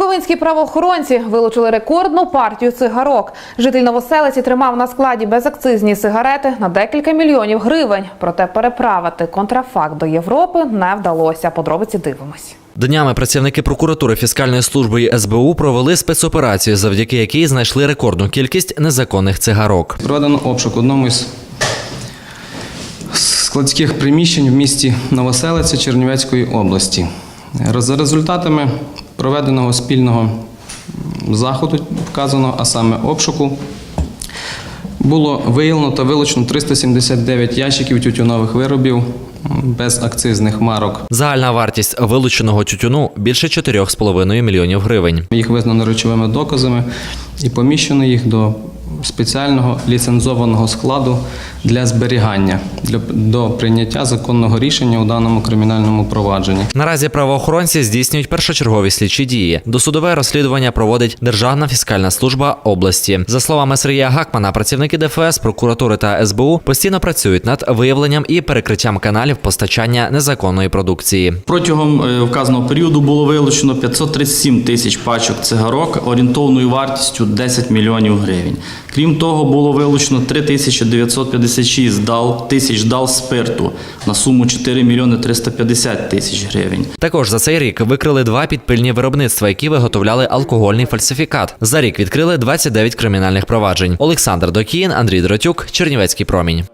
Буковинські правоохоронці вилучили рекордну партію цигарок. Житель Новоселиці тримав на складі безакцизні сигарети на декілька мільйонів гривень. Проте переправити контрафакт до Європи не вдалося. Подробиці дивимось. Днями працівники прокуратури фіскальної служби і СБУ провели спецоперацію, завдяки якій знайшли рекордну кількість незаконних цигарок. Проведено обшук одному із складських приміщень в місті Новоселиця Чернівецької області. За результатами проведеного спільного заходу, вказано, а саме обшуку, було виявлено та вилучено 379 ящиків тютюнових виробів без акцизних марок. Загальна вартість вилученого тютюну більше 4,5 мільйонів гривень. Їх визнано речовими доказами і поміщено їх до спеціального ліцензованого складу для зберігання для, до прийняття законного рішення у даному кримінальному провадженні. Наразі правоохоронці здійснюють першочергові слідчі дії. Досудове розслідування проводить Державна фіскальна служба області. За словами Сергія Гакмана, працівники ДФС, прокуратури та СБУ постійно працюють над виявленням і перекриттям каналів постачання незаконної продукції. Протягом е, вказаного періоду було вилучено 537 тисяч пачок цигарок орієнтовною вартістю 10 мільйонів гривень. Крім того, було вилучено 3956 дал, тисяч дал спирту на суму 4 мільйони 350 тисяч гривень. Також за цей рік викрили два підпильні виробництва, які виготовляли алкогольний фальсифікат. За рік відкрили 29 кримінальних проваджень. Олександр Докіїн, Андрій Дротюк, Чернівецький промінь.